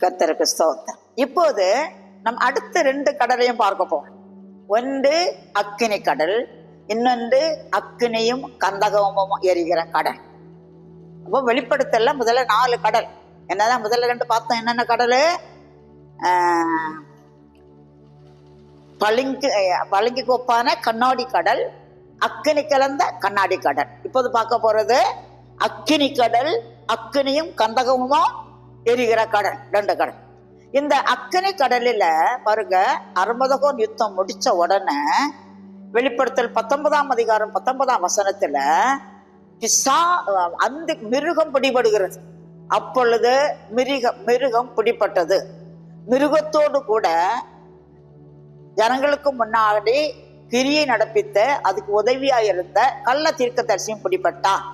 கத்தருக்கு ஸ்தோத்திரம். இப்போது நம் அடுத்த ரெண்டு கடலையும் பார்க்க போறோம் ஒன்று அக்கினி கடல் இன்னொன்று அக்கினியும் கந்தகமும் எரிகிற கடல். அப்போ வெளிப்படுத்தல முதல்ல நாலு கடல். என்னதான் முதல்ல ரெண்டு பார்த்தோம் என்னென்ன கடல்? ஆஹ், பளிங்கு பளிங்கு கோப்பான கண்ணாடி கடல் அக்கினி கலந்த கண்ணாடி கடல். இப்போது பார்க்க போறது அக்கினி கடல் அக்கினியும் கந்தகமும் எரிகிற கடல் ரெண்டு கடல் இந்த அக்கனை கடலில் பாருங்க அறுபதகோன் யுத்தம் முடிச்ச உடனே வெளிப்படுத்தல் பத்தொன்பதாம் அதிகாரம் பத்தொன்பதாம் வசனத்துல பிசா அந்த மிருகம் பிடிபடுகிறது. அப்பொழுது மிருகம் மிருகம் பிடிப்பட்டது மிருகத்தோடு கூட ஜனங்களுக்கு முன்னாடி கிரியை நடப்பித்த அதுக்கு உதவியா இருந்த கள்ள தீர்க்கதரிசியும் பிடிபட்டான்.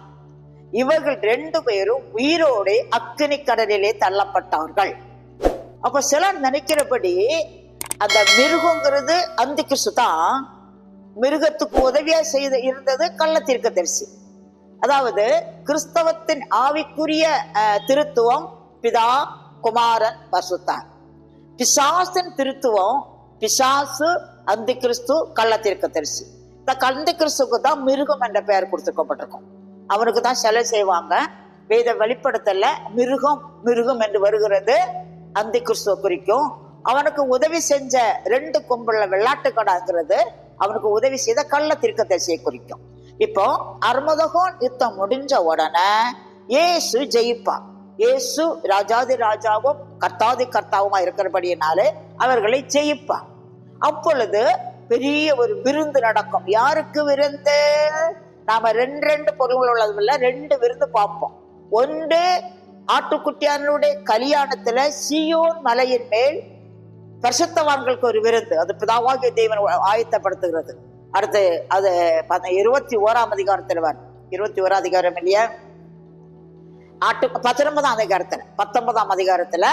இவர்கள் ரெண்டு பேரும் உயிரோடு அக்னி கடலிலே தள்ளப்பட்டார்கள். அப்ப சிலர் நினைக்கிறபடி அந்த மிருகங்கிறது அந்த கிறிஸ்து தான் மிருகத்துக்கு உதவியா செய்து இருந்தது கள்ள தீர்க்கதரிசி அதாவது கிறிஸ்தவத்தின் ஆவிக்குரிய திருத்துவம் பிதா குமாரன் பசுத்தான். பிசாசின் திருத்துவம் பிசாசு அந்த கிறிஸ்து கள்ள தீர்க்கதரிசி இந்த கந்த கிறிஸ்துக்கு தான் மிருகம் என்ற பெயர் கொடுத்துக்கப்பட்டிருக்கும் அவனுக்கு தான் சிலை செய்வாங்க. வேத வெளிப்படுத்தல மிருகம் மிருகம் என்று வருகிறது. அந்த கிறிஸ்துவ குறிக்கும். அவனுக்கு உதவி செஞ்ச ரெண்டு கும்பல வெள்ளாட்டு கடாங்கிறது அவனுக்கு உதவி செய்த கள்ள திருக்க தீர்க்கதரிசியை குறிக்கும். இப்போ அர்மதகோன் யுத்தம் முடிஞ்ச உடனே இயேசு ஜெயிப்பான் இயேசு ராஜாதி ராஜாவும் கர்த்தாதி கர்த்தாவுமா இருக்கிறபடியினாலே அவர்களை ஜெயிப்பான் அப்பொழுது பெரிய ஒரு விருந்து நடக்கும். யாருக்கு விருந்து? நாம ரெண்டு ரெண்டு பொருள்கள் உள்ளதுல ரெண்டு விருந்து பார்ப்போம். ஒன்று ஆட்டுக்குட்டியானுடைய கல்யாணத்துல சியோன் மலையின் மேல் பரிசுத்தவான்களுக்கு ஒரு விருந்து. அது பிதாவாகிய தேவன் ஆயத்தப்படுத்துகிறது. அடுத்து அது பாத்த- இருபத்தி ஓராம் அதிகாரத்தில் வரும். இருபத்தி ஓராம் அதிகாரம் இல்லையா? ஆட்டு பத்தொன்பதாம் அதிகாரத்துல பத்தொன்பதாம் அதிகாரத்துல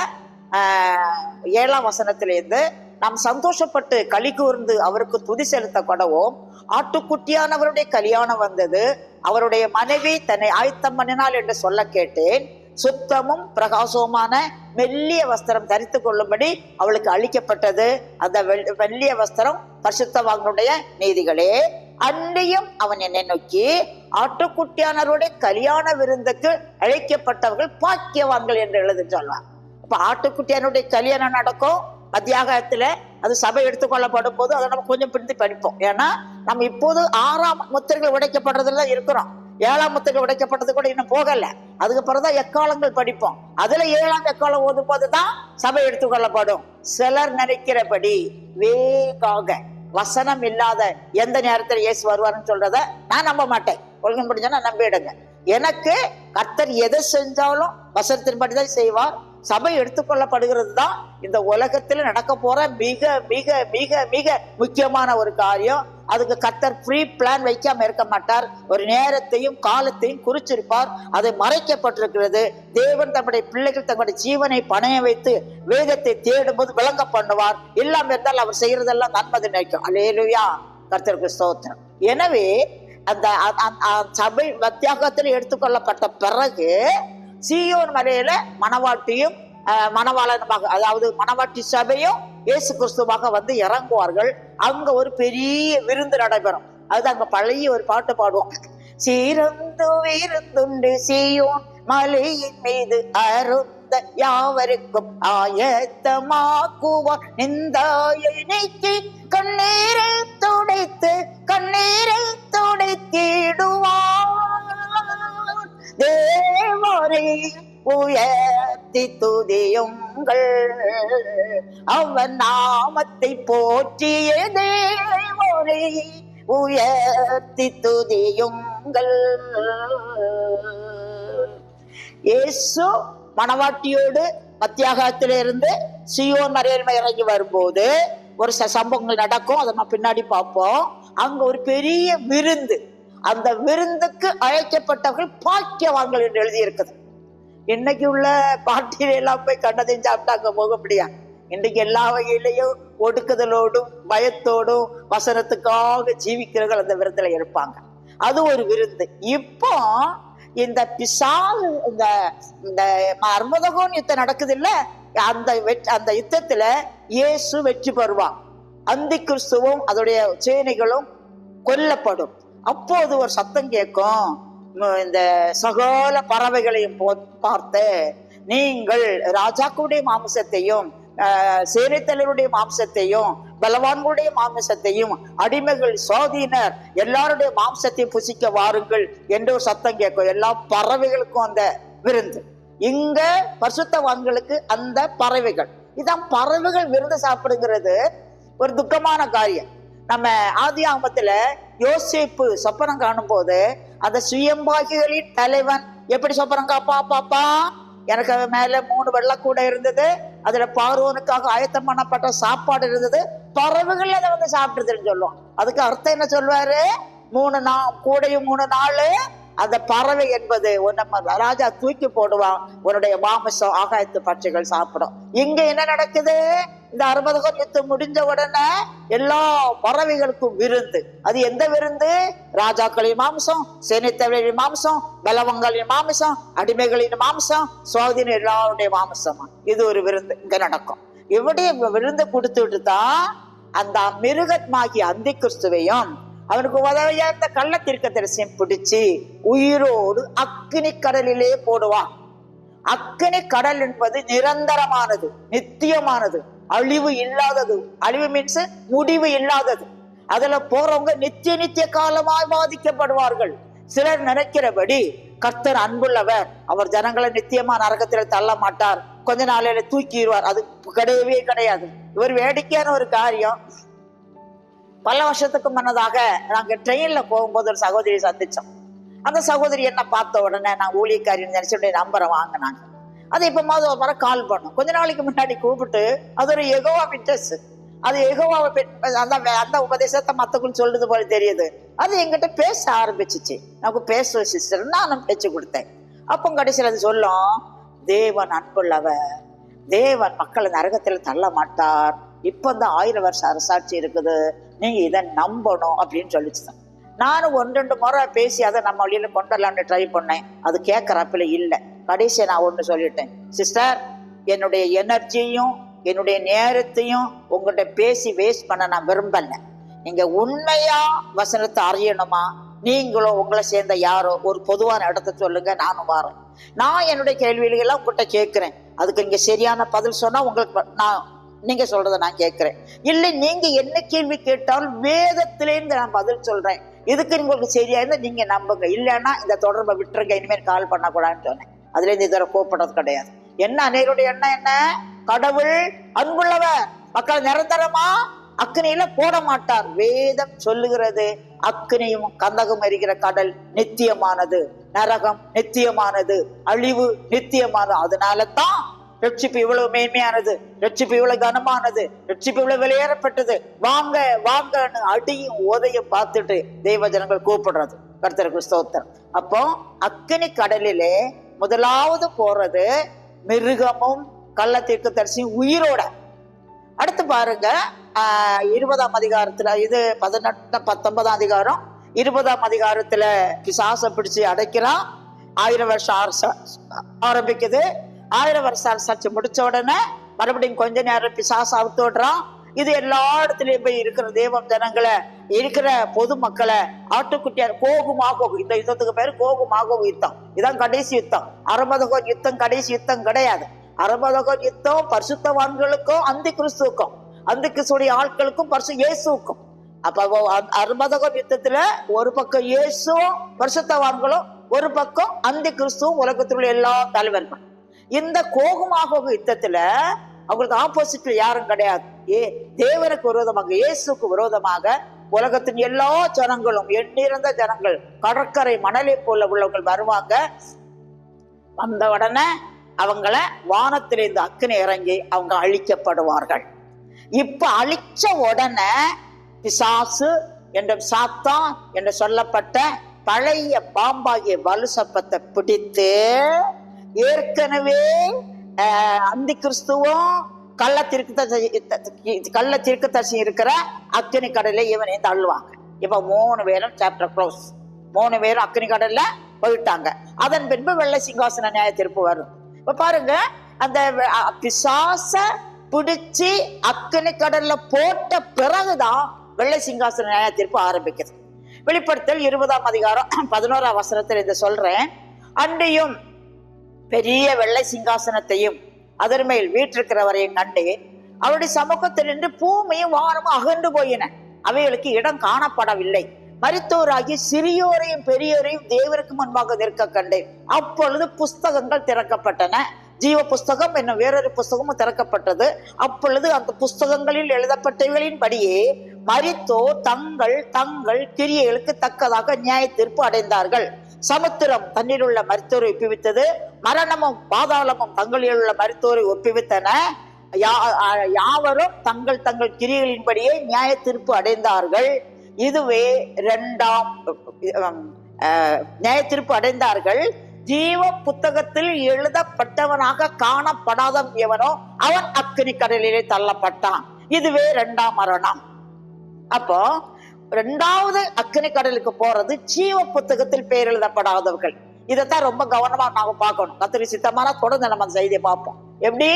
ஆஹ், ஏழாம் வசனத்திலேருந்து நாம் சந்தோஷப்பட்டு களி கூர்ந்து அவருக்கு துதி செலுத்த கொடவும் ஆட்டுக்குட்டியானவருடைய கல்யாணம் வந்தது. அவருடைய மனைவி தன்னை ஆயத்தம் பண்ணினாள் என்று சொல்ல கேட்டேன். சுத்தமும் பிரகாசமான மெல்லிய வஸ்திரம் தரித்து கொள்ளும்படி அவளுக்கு அளிக்கப்பட்டது. அந்த மெல்லிய வஸ்திரம் பரிசுத்தவாங்களுடைய நீதிகளே. அன்றையும் அவன் என்னை நோக்கி ஆட்டுக்குட்டியானவருடைய கல்யாண விருந்துக்கு அழைக்கப்பட்டவர்கள் பாக்கியவான்கள் என்று எழுதி சொல்வார் இப்ப ஆட்டுக்குட்டியானுடைய கல்யாணம் நடக்கும். அத்தியாகத்தில் அது சபை எடுத்துக்கொள்ளப்படும் போது அதை நம்ம கொஞ்சம் பிரிந்து படிப்போம். ஏன்னா நம்ம இப்போது ஆறாம் முத்திரைகள் உடைக்கப்படுறதுல தான் இருக்கிறோம். ஏழாம் முத்திரைகள் உடைக்கப்பட்டது கூட இன்னும் போகலை. அதுக்கு பிறகுதான் எக்காலங்கள் படிப்போம். அதுல ஏழாம் எக்காலம் ஓதும் போதுதான் சபை எடுத்துக்கொள்ளப்படும் சிலர் நினைக்கிறபடி வேகாக வசனம் இல்லாத எந்த நேரத்தில் இயேசு வருவார்னு சொல்றத நான் நம்ப மாட்டேன். ஒழுங்கு முடிஞ்சா நம்பிடுங்க. எனக்கு கர்த்தர் எதை செஞ்சாலும் வசனத்தின்படி தான் செய்வார். சபை எடுத்துக்கொள்ளப்படுகிறது தான் இந்த உலகத்தில் நடக்க போற மிக மிக மிக மிக முக்கியமான ஒரு காரியம். அதுக்கு கர்த்தர் ஃப்ரீ பிளான் வைக்காம இருக்க மாட்டார். ஒரு நேரத்தையும் காலத்தையும் குறிச்சிருப்பார். அது மறைக்கப்பட்டிருக்கிறது. தேவன் தம்முடைய பிள்ளைகள் தங்களுடைய ஜீவனை பணைய வைத்து வேதத்தை தேடும்போது விளங்க பண்ணுவார். இல்லாம இருந்தால் அவர் செய்யறதெல்லாம் நன்மதி நினைக்கும். அலேலுயா கர்த்தருக்கு ஸ்தோத்திரம். எனவே அந்த சபை மத்தியாகத்தில் எடுத்துக்கொள்ளப்பட்ட பிறகு சீயோன் மலையில மணவாட்டியும் அஹ், மணவாளனுமாக அதாவது மணவாட்டி சபையும் இயேசு கிறிஸ்துவாக வந்து இறங்குவார்கள். அங்க ஒரு பெரிய விருந்து நடைபெறும். அது அங்க பழைய ஒரு பாட்டு பாடுவோம். சீரந்து விருந்துண்டு சீயோன் மலையின் மீது அருந்த யாவருக்கும் ஆயத்தமாக்குவார். நிந்தாயை நீக்கி கண்ணீரை துடைத்து கண்ணீர் உயர்த்தி துதியுங்கள் அவன் நாமத்தை போற்றியதே தேவரை உயர்த்தி துதியுங்கள் இயேசு மணவாட்டியோடு மத்தியாகத்திலிருந்து சியோன் மறையன்மை இறங்கி வரும்போது ஒரு ச- சம்பவங்கள் நடக்கும். அதை நம்ம பின்னாடி பார்ப்போம். அங்க ஒரு பெரிய விருந்து. அந்த விருந்துக்கு அழைக்கப்பட்டவர்கள் பாக்கியவான்கள் என்று எழுதியிருக்குது இன்னைக்கு உள்ள பாட்டியில எல்லாம் போய் கண்டதையும் சாப்பிட்டாங்க போக முடியாது இன்றைக்கு எல்லா வகையிலையும் ஒடுக்குதலோடும் பயத்தோடும் வசனத்துக்காக ஜீவிக்கிறவர்கள் அந்த விருந்துல இருப்பாங்க. அது ஒரு விருந்து. இப்போ இந்த பிசால் இந்த இந்த அர்மதகோன் யுத்தம் நடக்குது இல்ல அந்த வெற்றி அந்த யுத்தத்துல இயேசு வெற்றி பெறுவான். அந்தி கிறிஸ்துவும் அதோடைய சேனைகளும் கொல்லப்படும். அப்போது ஒரு சத்தம் கேட்கும். இந்த சகல பறவைகளையும் போ- பார்த்து நீங்கள் ராஜாக்களுடைய மாம்சத்தையும் ஆஹ், சேனைத்தலைவருடைய மாம்சத்தையும் பலவான்களுடைய மாம்சத்தையும் அடிமைகள் சுவாதீனர் எல்லாருடைய மாம்சத்தையும் புசிக்க வாருங்கள் என்று ஒரு சத்தம் கேட்கும். எல்லா பறவைகளுக்கும் அந்த விருந்து. இங்க பரிசுத்தவான்களுக்கு அந்த பறவைகள். இதான் பறவைகள் விருந்து சாப்பிடுங்கிறது ஒரு துக்கமான காரியம். நம்ம ஆதி ஆகமத்துல யோசிப்பு சொப்பனம் காணும் போது அந்த சுயம்பாகிகளின் தலைவன். எப்படி சொப்பனம் காப்பா பாப்பா எனக்கு மேல மூணு வெள்ளக்கூடை இருந்தது. அதுல பார்வனுக்காக ஆயத்தம் பண்ணப்பட்ட சாப்பாடு இருந்தது. பறவைகள் அதை வந்து சாப்பிடுதுன்னு சொல்லுவோம் அதுக்கு அர்த்தம் என்ன சொல்வாரு மூணு நா கூடையும் மூணு நாள் அந்த பறவை என்பது நம்ம ராஜா தூக்கி போடுவான். உன்னுடைய மாமிசம் ஆகாயத்து பட்சிகள் சாப்பிடும். இங்க என்ன நடக்குது? இந்த அறுபதகம் யுத்தம் முடிஞ்ச உடனே எல்லா பறவைகளுக்கும் விருந்து. அது எந்த விருந்து? ராஜாக்களின் மாம்சம் சேனைத்தவர்களின் மாம்சம் பலவங்களின் மாம்சம் அடிமைகளின் மாம்சம் சுவாதீன எல்லாருடைய மாம்சமா? இது ஒரு விருந்து. இங்க நடக்கும். இப்படி விருந்து கொடுத்துட்டு தான் அந்த மிருகமாகிய அந்தி கிறிஸ்துவையும் அவனுக்கு உதவியா இந்த கள்ள தீர்க்க தரிசியம் பிடிச்சு உயிரோடு அக்கினி கடலிலே போடுவான். அக்கினி கடல் என்பது நிரந்தரமானது நித்தியமானது. அழிவு இல்லாதது. அழிவு மீன்ஸ் முடிவு இல்லாதது. அதுல போறவங்க நித்திய நித்திய காலமாய் பாதிக்கப்படுவார்கள் சிலர் நினைக்கிறபடி கர்த்தர் அன்புள்ளவர். அவர் ஜனங்களை நித்தியமா நரகத்தில் தள்ள மாட்டார். கொஞ்ச நாளையில தூக்கிடுவார். அது கிடையவே கிடையாது. இவர் வேடிக்கையான ஒரு காரியம். பல வருஷத்துக்கு முன்னதாக நாங்கள் ட்ரெயினில் போகும்போது ஒரு சகோதரியை சந்தித்தோம் அந்த சகோதரி என்ன பார்த்த உடனே நான் ஊழியக்காரின்னு உடனே நம்பரை வாங்கினாங்க. அது இப்போ மாதம் ஒரு முறை கால் பண்ணோம். கொஞ்ச நாளைக்கு முன்னாடி கூப்பிட்டு அது ஒரு எகோவா விட்டஸ் அது எகோவாவை பெ- அந்த அந்த உபதேசத்தை மத்தவங்களுக்கு சொல்றது போல தெரியுது. அது எங்கிட்ட பேச ஆரம்பிச்சிச்சு. நமக்கு பேசுவ சிஸ்டர் நானும் பேச்சு கொடுத்தேன். அப்போ கடைசியில் அது சொல்லும் தேவன் அன்புள்ளவர். தேவன் மக்களை நரகத்தில் தள்ள மாட்டார் இப்போ இந்த ஆயிரம் வருஷம் அரசாட்சி இருக்குது. நீங்க இதை நம்பணும் அப்படின்னு சொல்லிச்சுதான். நானும் ஒன்று ரெண்டு முறை பேசி அதை நம்ம வழியில் கொண்டு வரலாம்னு ட்ரை பண்ணேன். அது கேட்குறப்பில் இல்லை. கடைசியை நான் ஒன்று சொல்லிட்டேன். சிஸ்டர் என்னுடைய எனர்ஜியும் என்னுடைய நேரத்தையும் உங்கள்கிட்ட பேசி வேஸ்ட் பண்ண நான் விரும்பலை. நீங்கள் உண்மையாக வசனத்தை அறியணுமா? நீங்களும் உங்களை சேர்ந்த யாரோ? ஒரு பொதுவான இடத்த சொல்லுங்க நானும் வரேன். நான் என்னுடைய கேள்விகளெல்லாம் உங்கள்கிட்ட கேட்குறேன் அதுக்கு நீங்கள் சரியான பதில் சொன்னால் உங்களுக்கு நான் நீங்க சொல்றதை நான் கேட்கிறேன். இல்லை நீங்க என்ன கேள்வி கேட்டாலும் வேதத்திலேருந்து நான் பதில் சொல்றேன். இதுக்கு உங்களுக்கு சரியா இருந்தா நீங்க நம்புங்க. இல்லைன்னா இந்த தொடர்பை விட்டுருங்க. இனிமேல் கால் பண்ணக்கூடாதுன்னு சொன்னேன். அதுல இருந்து இதுவரை கூப்பிடுறது கிடையாது. என்ன அனைவருடைய எண்ணம் என்ன? கடவுள் அன்புள்ளவர். மக்கள் நிரந்தரமா? அக்னியில போட மாட்டார். வேதம் சொல்லுகிறது அக்னியும் கந்தகம் அறிகிற கடல் நித்தியமானது. நரகம் நித்தியமானது. அழிவு நித்தியமானது. அதனால தான் ரட்சிப்பு இவ்வளவு மேன்மையானது ரட்சிப்பு இவ்வளவு கனமானது ரட்சிப்பு இவ்வளவு வெளியேறப்பட்டது வாங்க வாங்கன்னு அடியும் உதையும் பார்த்துட்டு தெய்வ ஜனங்கள் கூப்பிடுறது. கர்த்தருக்கு ஸ்தோத்திரம். அப்போ அக்கினி கடலிலே முதலாவது போறது மிருகமும் கள்ளத்திற்கு தரிசியும் உயிரோட. அடுத்து பாருங்க இருபதாம் அதிகாரத்துல இது பதினெட்டு பத்தொன்பதாம் அதிகாரம் இருபதாம் அதிகாரத்துல பிசாச பிடிச்சு அடைக்கிறான். ஆயிரம் வருஷம் ஆரம்பிக்குது. ஆயிரம் வருஷம் அரசாட்சி முடிச்ச உடனே மறுபடியும் கொஞ்ச நேரம் பிசாசு அவுத்து விடுறான். இது எல்லா இடத்துலயும் போய் இருக்கிற தெய்வம் ஜனங்களை இருக்கிற பொதுமக்களை ஆட்டுக்குட்டியார் கோகுமாக இந்த யுத்தத்துக்கு பேரு கோகுமாக யுத்தம். இதான் கடைசி யுத்தம். அரபதகோன் யுத்தம் கடைசி யுத்தம் கிடையாது. அரபதகோன் யுத்தம் பரிசுத்தவான்களுக்கும் அந்தி கிறிஸ்துவுக்கும் அந்தி கிறிஸ்துடைய ஆட்களுக்கும் பரிசு இயேசுக்கும் அப்ப அருமதகம் யுத்தத்துல ஒரு பக்கம் இயேசுவும் பரிசுத்தவான்களும் ஒரு பக்கம் அந்தி கிறிஸ்துவும் உலகத்தில் உள்ள எல்லா தலைவர்கள் இந்த கோகுமாக யுத்தத்துல அவங்களுக்கு ஆப்போசிட்ல யாரும் கிடையாது. ஏ தேவனுக்கு விரோதமாக இயேசுக்கு விரோதமாக உலகத்தின் எல்லா ஜனங்களும் எண்ணிறந்த ஜனங்கள் கடற்கரை மணலை போல உள்ளவர்கள் வருவாங்க. வந்த உடனே அவங்கள வானத்திலிருந்து அக்கினை இறங்கி அவங்க அழிக்கப்படுவார்கள். இப்ப அழிச்ச உடனே பிசாசு என்ற சாத்தா என்று சொல்லப்பட்ட பழைய பாம்பாகிய வலு சப்பத்தை பிடித்து ஏற்கனவே அந்தி கிறிஸ்துவும் கள்ள திருக்கு கள்ள தீர்க்கதரிசி இருக்கிற அக்னி கடலை இவனையும் தள்ளுவாங்க. இப்ப மூணு பேரும் சாப்டர் க்ளோஸ் மூணு பேரும் அக்னி கடல்ல போயிட்டாங்க. அதன் பின்பு வெள்ளை சிங்காசன நியாய திருப்பு வரும். இப்ப பாருங்க அந்த பிசாச பிடிச்சு அக்கனி கடல்ல போட்ட பிறகுதான் வெள்ளை சிங்காசன நியாய தீர்ப்பு ஆரம்பிக்குது. வெளிப்படுத்தல் இருபதாம் அதிகாரம் பதினோராம் வசனத்தில் இதை சொல்றேன். அன்றையும் பெரிய வெள்ளை சிங்காசனத்தையும் அதன் மேல் வீற்றிருக்கிறவரையும் கண்டு அவருடைய சமூகத்தில் நின்று பூமியும் வானமும் அகன்று போயின. அவைகளுக்கு இடம் காணப்படவில்லை. மரித்தோராகி சிறியோரையும் பெரியோரையும் தேவருக்கு முன்பாக நிற்க கண்டேன் அப்பொழுது புஸ்தகங்கள் திறக்கப்பட்டன. ஜீவ புஸ்தகம் என்னும் வேறொரு புஸ்தகமும் திறக்கப்பட்டது. அப்பொழுது அந்த புஸ்தகங்களில் எழுதப்பட்டவைகளின்படியே மரித்தோர் தங்கள் தங்கள் கிரியைகளுக்கு தக்கதாக நியாய தீர்ப்பு அடைந்தார்கள். சமுத்திரம் தண்ணீர் உள்ள மருத்துவரை ஒப்புவித்தது மரணமும் பாதாளமும் தங்களில் உள்ள மருத்துவரை ஒப்புவித்தன. யா- யாவரும் தங்கள் தங்கள் கிரிகளின்படியே நியாய தீர்ப்பு அடைந்தார்கள். இதுவே இரண்டாம் நியாய தீர்ப்பு அடைந்தார்கள். ஜீவ புத்தகத்தில் எழுதப்பட்டவனாக காணப்படாத எவனோ அவன் அக்கினி கடலிலே தள்ளப்பட்டான். இதுவே இரண்டாம் மரணம். அப்போ ரெண்டாவது அக்னி கடலுக்கு போறது ஜீவ புத்தகத்தில் பெயர் எழுதப்படாதவர்கள். இதைத்தான் ரொம்ப கவனமா நாம பார்க்கணும். கத்திரி சித்தமான தொடர்ந்து நம்ம செய்தியை பார்ப்போம். எப்படி?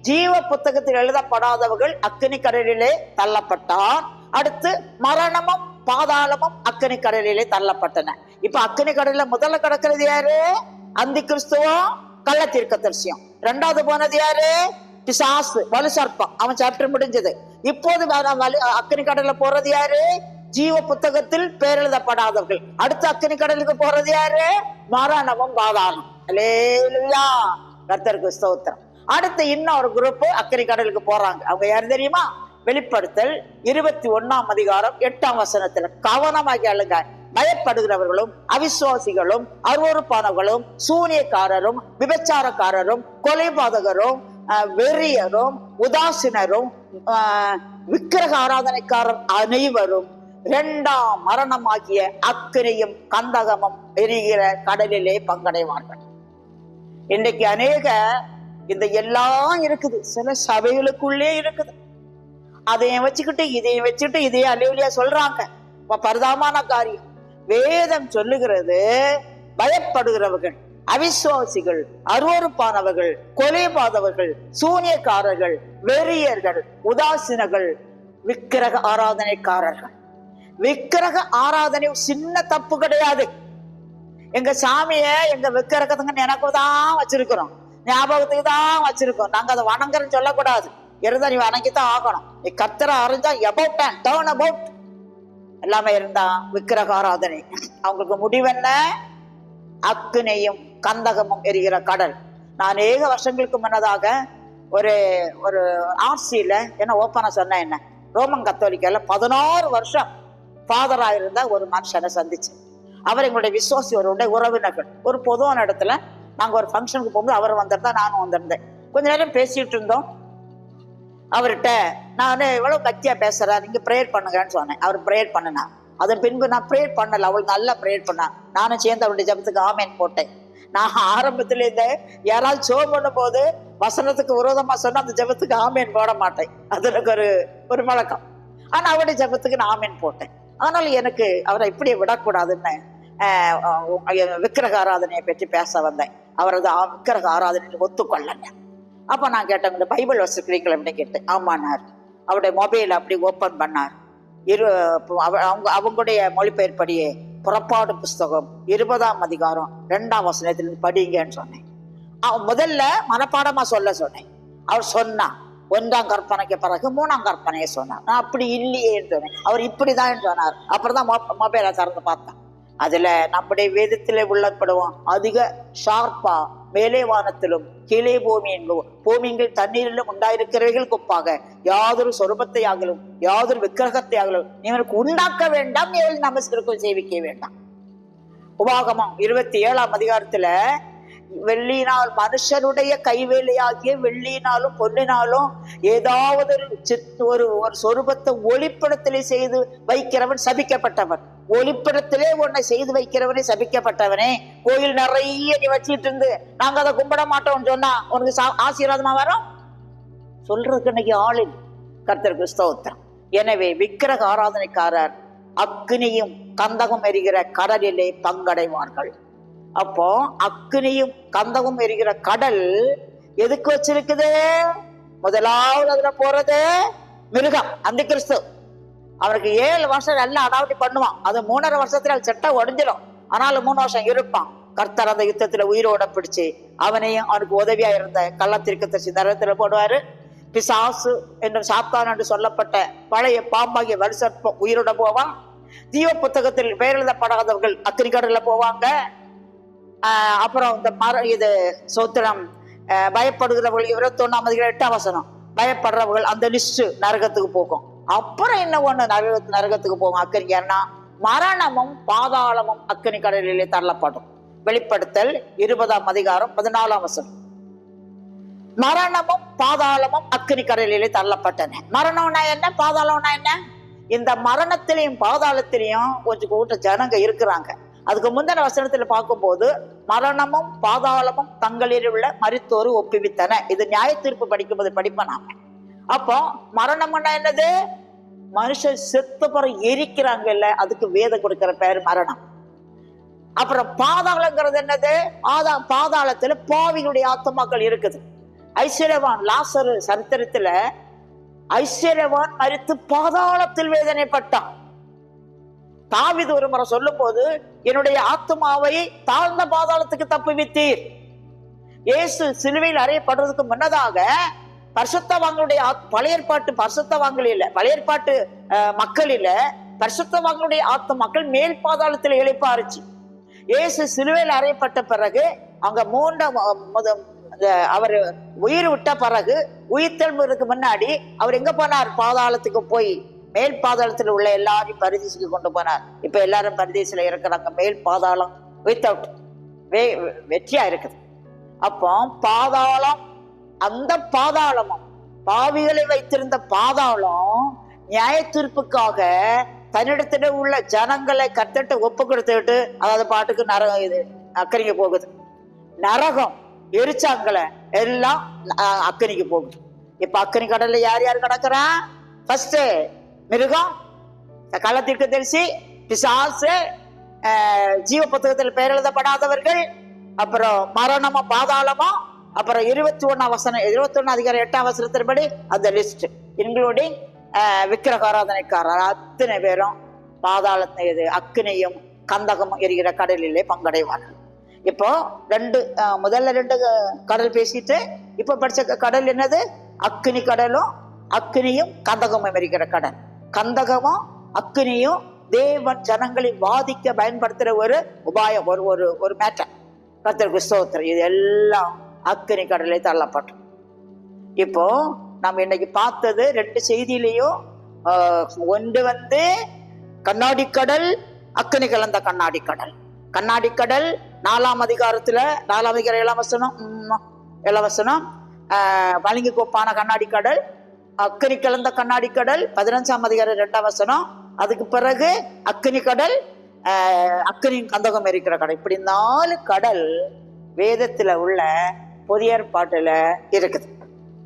ஜீவ புத்தகத்தில் எழுதப்படாதவர்கள் அக்னி கடலிலே தள்ளப்பட்டான் அடுத்து மரணமும் பாதாளமும் அக்னி கடலிலே தள்ளப்பட்டன. இப்ப அக்னி கடல்ல முதல்ல கிடக்கிறது யாரு? அந்தி கிறிஸ்துவம் கள்ள தீர்க்கதரிசியம். ரெண்டாவது போனது யாரு? பிசாசு வலு சர்ப்பம். அவன் சாப்டர் முடிஞ்சது. இப்போது வேற வலு கடல்ல போறது யாரு? ஜீவ புத்தகத்தில் பேரெழுதப்படாதவர்கள். அடுத்து அக்கினி கடலுக்கு போறது யாரு? மரணமும் பாதாளம். அல்லேலூயா கர்த்தருக்கு ஸ்தோத்திரம். அடுத்து இன்னொரு குரூப் அக்கினி கடலுக்கு போறாங்க. அவங்க யாரு தெரியுமா? வெளிப்படுத்தல் இருபத்தி ஒண்ணாம் அதிகாரம் எட்டாம் வசனத்துல. கவனமாக அழுங்க பயப்படுகிறவர்களும் அவிசுவாசிகளும் அருவறுப்பானவர்களும் சூனியக்காரரும் விபச்சாரக்காரரும் கொலைபாதகரும் வெறியரும் உதாசீனரும் விக்கிரக ஆராதனைக்காரர் அனைவரும் இரண்டாம் மரணமாகிய அக்கினியும் கந்தகமும் எரிகிற கடலிலே பங்கடைவார்கள். இன்னைக்கு அநேக இந்த எல்லாம் இருக்குது. சில சபைகளுக்குள்ளே இருக்குது. அதையும் வச்சுக்கிட்டு இதையும் வச்சுக்கிட்டு இதையும் அலுவலியா சொல்றாங்க. பரிதாபமான காரியம். வேதம் சொல்லுகிறது பயப்படுகிறவர்கள் அவிசுவாசிகள் அருவறுப்பானவர்கள் கொலைபாதவர்கள் சூனியக்காரர்கள் வெறியர்கள் உதாசீனர்கள் விக்கிரக ஆராதனைக்காரர்கள். விக்கிரக ஆராதனை சின்ன தப்பு கிடையாது. எங்க சாமிய எங்க விக்கிரகத்துக்கு எனக்கு தான் வச்சிருக்கிறோம். ஞாபகத்துக்கு தான் வச்சிருக்கோம். நாங்க அதை வணங்குறேன்னு சொல்லக்கூடாது. இருந்தா நீ வணங்கித்தான் ஆகணும். நீ கத்தரை அறிஞ்சா எபவுட் டேர்ன் அபவுட் எல்லாமே இருந்தா விக்கிரக ஆராதனை. அவங்களுக்கு முடிவென்ன? அக்குனையும் கந்தகமும் எரிகிற கடல். நான் ஏக வருஷங்களுக்கு முன்னதாக ஒரு ஒரு ஆர்சியில என்ன ஓப்பனா சொன்னேன் என்ன? ரோமன் கத்தோலிக்கல பதினோரு வருஷம் ஃபாதராக இருந்த ஒரு மனுஷனை சந்திச்சு. அவர் எங்களுடைய விசுவாசி அவருடைய உறவினர்கள். ஒரு பொதுவான இடத்துல நாங்கள் ஒரு ஃபங்க்ஷனுக்கு போகும்போது அவர் வந்திருந்தா நானும் வந்திருந்தேன். கொஞ்ச நேரம் பேசிட்டு இருந்தோம். அவர்கிட்ட நான் எவ்வளோ கத்தியா பேசுறேன் நீங்க ப்ரேயர் பண்ணுங்கன்னு சொன்னேன். அவர் ப்ரேயர் பண்ணினா. அதன் பின்பு நான் ப்ரேயர் பண்ணல. அவள் நல்லா ப்ரேயர் பண்ணா. நானும் சேர்ந்து அவருடைய ஜபத்துக்கு ஆமேன் போட்டேன். நான் ஆரம்பத்துல இருந்த யாராவது சோ பண்ணும் போது வசனத்துக்கு விரோதமா சொன்னா அந்த ஜபத்துக்கு ஆமேன் போட மாட்டேன். அது எனக்கு ஒரு ஒரு வழக்கம். ஆனா அவருடைய ஜபத்துக்கு நான் ஆமேன் போட்டேன். ஆனால் எனக்கு அவரை இப்படி விடக்கூடாதுன்னு விக்கிரக ஆராதனையை பற்றி பேச வந்தேன். அவரது விக்கிரக ஆராதனையில் ஒத்துக்கொள்ளல. அப்போ நான் கேட்டேன் இந்த பைபிள் வச்சிருக்கிறீங்களா அப்படின்னு கேட்டேன் ஆமானார். அவருடைய மொபைல் அப்படி ஓப்பன் பண்ணார். இரு அவங்க அவங்களுடைய மொழிபெயர்ப்படியே புறப்பாடு புஸ்தகம் இருபதாம் அதிகாரம் ரெண்டாம் வசனத்தில் படிங்கன்னு சொன்னேன். அவன் முதல்ல மனப்பாடமாக சொல்ல சொன்னேன். அவர் சொன்னான் ஒன்றாம் கற்பனைக்கு பிறகு மூணாம் கற்பனையை சொன்னார். நான் அப்படி இல்லையே சொன்னேன். அவர் இப்படிதான் சொன்னார். அப்புறம் தான் மொபைலை திறந்து பார்த்தேன். அதுல நம்முடைய வேதத்தில் உள்ளப்படுவோம். அதிக ஷார்ப்பா மேலே வானத்திலும் கீழே பூமியிலும் பூமியில் தண்ணீரிலும் உண்டாயிருக்கிறவைகள் குப்பாக. யாதொரு சொரூபத்தை ஆகலும் யாதொரு விக்கிரகத்தை ஆகலும் நீங்களுக்கு உண்டாக்க வேண்டாம். ஏழு நமஸ்கருக்கும் சேவிக்க வேண்டாம். உபாகமம் இருபத்தி ஏழாம் அதிகாரத்துல வெள்ளினால் மனுஷனுடைய கைவேலையாகிய வெள்ளினாலும் பொன்னினாலும் ஏதாவது ஒரு ஒரு ஒரு சொரூபத்தை ஒளிப்படத்திலே செய்து வைக்கிறவன் சபிக்கப்பட்டவன். ஒளிப்படத்திலே உன்னை செய்து வைக்கிறவனே சபிக்கப்பட்டவனே. கோயில் நிறைய நீ வச்சிட்டு இருந்து. நாங்க அதை கும்பிட மாட்டோம்னு சொன்னா உனக்கு சா- ஆசீர்வாதமா வரும்? சொல்றதுக்கு இன்னைக்கு ஆளில் கர்த்தருக்கு ஸ்தோத்திரம். எனவே விக்கிரக ஆராதனைக்காரர் அக்னியும் கந்தகம் எரிகிற கடலிலே பங்கடைவார்கள். அப்போ அக்னியும் கந்தகம் எரிகிற கடல் எதுக்கு வச்சிருக்குது? முதலாவது அதுல போறது மிருகம் அந்த கிறிஸ்து. அவருக்கு ஏழு வருஷம் நல்லா அடாவடி பண்ணுவான். அது மூணரை வருஷத்துல அது செட்டா உடஞ்சிடும் ஆனாலும் மூணு வருஷம் இருப்பான். கர்த்தர் அந்த யுத்தத்துல உயிரோட பிடிச்சு அவனையும் அவனுக்கு உதவியா இருந்த கள்ளத்திற்கு நரகத்துல போடுவாரு. பிசாசு என்றும் சாத்தான் என்று சொல்லப்பட்ட பழைய பாம்பாகிய வருஷம் உயிரோட போவான். தீப புத்தகத்தில் பெயர் எழுதப்படாதவர்கள் அக்கினி போவாங்க. அப்புறம் இந்த மர இது சோத்திரம் ஆஹ் பயப்படுகிறவர்கள் இருபத்தொன்னாம் அதிகாரம் எட்டாம் வசனம். பயப்படுறவர்கள் அந்த லிஸ்ட் நரகத்துக்கு போகும். அப்புறம் என்ன ஒண்ணு நரக நரகத்துக்கு போகும் அக்கனி ஏன்னா மரணமும் பாதாளமும் அக்கனி கடலிலே தள்ளப்படும். வெளிப்படுத்தல் இருபதாம் அதிகாரம் பதினாலாம் வசனம். மரணமும் பாதாளமும் அக்கினி கடலிலே தள்ளப்பட்டன. மரணம்னா என்ன? பாதாளம்னா என்ன? இந்த மரணத்திலையும் பாதாளத்திலையும் கொஞ்சம் கூட்ட ஜனங்க இருக்கிறாங்க. அதுக்கு முந்தின வசனத்துல பார்க்கும்போது மரணமும் பாதாளமும் தங்களில் உள்ள மருத்துவரு ஒப்புவித்தன. இது நியாய தீர்ப்பு படிக்கும்போது படிப்போம் நாம. அப்போ மரணம்னா என்னது? மனுஷன் செத்து பிறகு எரிக்கிறாங்கல்ல அதுக்கு வேதம் கொடுக்கிற பேர் மரணம். அப்புறம் பாதாளங்கிறது என்னது? பாதா பாதாளத்துல பாவிகளுடைய ஆத்மாக்கள் இருக்குது. ஐஸ்வர்யவான் லாசர் சரித்திரத்துல ஐஸ்வர்யவான் மறித்து பாதாளத்தில் வேதனைப்பட்டான். தாவிது ஒரு முறை சொல்லும் போது என்னுடைய ஆத்மாவை தாழ்ந்த பாதாளத்துக்கு தப்புவித்தீர். இயேசு சிலுவையில் அறையப்படுறதுக்கு முன்னதாக பரிசுத்தவாங்களுடைய ஆத்- பரிசுத்தவாங்கள் இல்ல பழையற்பாட்டு மக்கள் இல்ல பரிசுத்தவாங்களுடைய ஆத்ம மக்கள் மேல் பாதாளத்தில் இழைப்பாருச்சு இயேசு சிலுவையில் அறையப்பட்ட பிறகு அவங்க மூன்றாம் அவர் உயிர் விட்ட பிறகு உயிர் தெழும்புறதுக்கு முன்னாடி அவர் எங்க போனார்? பாதாளத்துக்கு போய். மேல் பாதாளத்தில் உள்ள எல்லாரையும் பரிதேசிக்கு கொண்டு போனார். இப்ப எல்லாரும் பரிதேசில இருக்கிறாங்க. மேல் பாதாளம் வித்தவுட் வே வெற்றியா இருக்குது. அப்போ பாதாளம் அந்த பாதாளமும் பாவிகளை வைத்திருந்த பாதாளம் நியாய தீர்ப்புக்காக தன்னிடத்துல உள்ள ஜனங்களை கத்திட்டு ஒப்பு கொடுத்துட்டு அதாவது பாட்டுக்கு நரகம் இது அக்கறைக்கு போகுது. நரகம் எரிச்சாங்களை எல்லாம் அஹ், அக்கனிக்கு போகுது. இப்ப அக்கனி கடல்ல யார் யார் கிடக்குறா? ஃபர்ஸ்ட் மிருகம் கள்ளத்திற்கு தெரிசி பிசாசு ஜீவ புத்தகத்தில் பெயர் எழுதப்படாதவர்கள் அப்புறம் மரணமும் பாதாளமோ அப்புறம் இருபத்தி ஒன்னாம் வசனம் இருபத்தி ஒன்னு அதிகாரம் எட்டாம் வசனத்தின்படி அந்த லிஸ்ட் இன்க்ளூடிங் விக்கிரகாராதனைக்காரர். அத்தனை பேரும் பாதாளத்தை இது அக்னியும் கந்தகமும் எரிகிற கடலிலே பங்கடைவார்கள். இப்போ ரெண்டு முதல்ல ரெண்டு கடல் பேசிட்டு இப்போ படிச்ச க- கடல் என்னது? அக்னி கடலும் அக்னியும் கந்தகமும் எரிகிற கடல். கந்தகமும் அக்னியும் தேவன் ஜனங்களை வாதிக்க பயன்படுத்துகிற ஒரு உபாயம் ஒரு ஒரு ஒரு மேட்டர் கர்த்தருக்கு ஸ்தோத்திரம். இது எல்லாம் அக்னி கடலே தள்ளப்பட்டோம் இப்போ நம்ம இன்னைக்கு பார்த்தது ரெண்டு செய்தியிலையும் ஒன்று வந்து கண்ணாடி கடல் அக்னி கலந்த கண்ணாடி கடல். கண்ணாடி கடல் நாலாம் அதிகாரத்துல நாலாம் அதிகாரம் இளவசனம் இளவசனம் உம், கோப்பான கண்ணாடி கடல் அக்னி கலந்த கண்ணாடி கடல் பதினஞ்சாம் அதிகாரம் ரெண்டாம் வசனம். அதுக்கு பிறகு அக்னி கடல் ஆஹ், அக்னி கந்தகம் இருக்கிற கடல். இப்படி நாலு கடல் வேதத்துல உள்ள புதிய ஏற்பாட்டுல இருக்குது.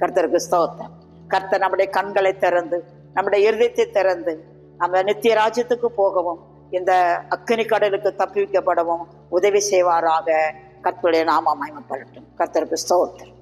கர்த்தருக்கு ஸ்தோத்தம் கர்த்தர் நம்முடைய கண்களை திறந்து நம்முடைய இருதயத்தை திறந்து நம்ம நித்திய ராஜ்யத்துக்கு போகவும் இந்த அக்கினி கடலுக்கு தப்பிவிக்கப்படவும் உதவி செய்வாராக. கர்த்தருடைய நாம மகிமைப்படட்டும். கர்த்தருக்கு ஸ்தோத்தம்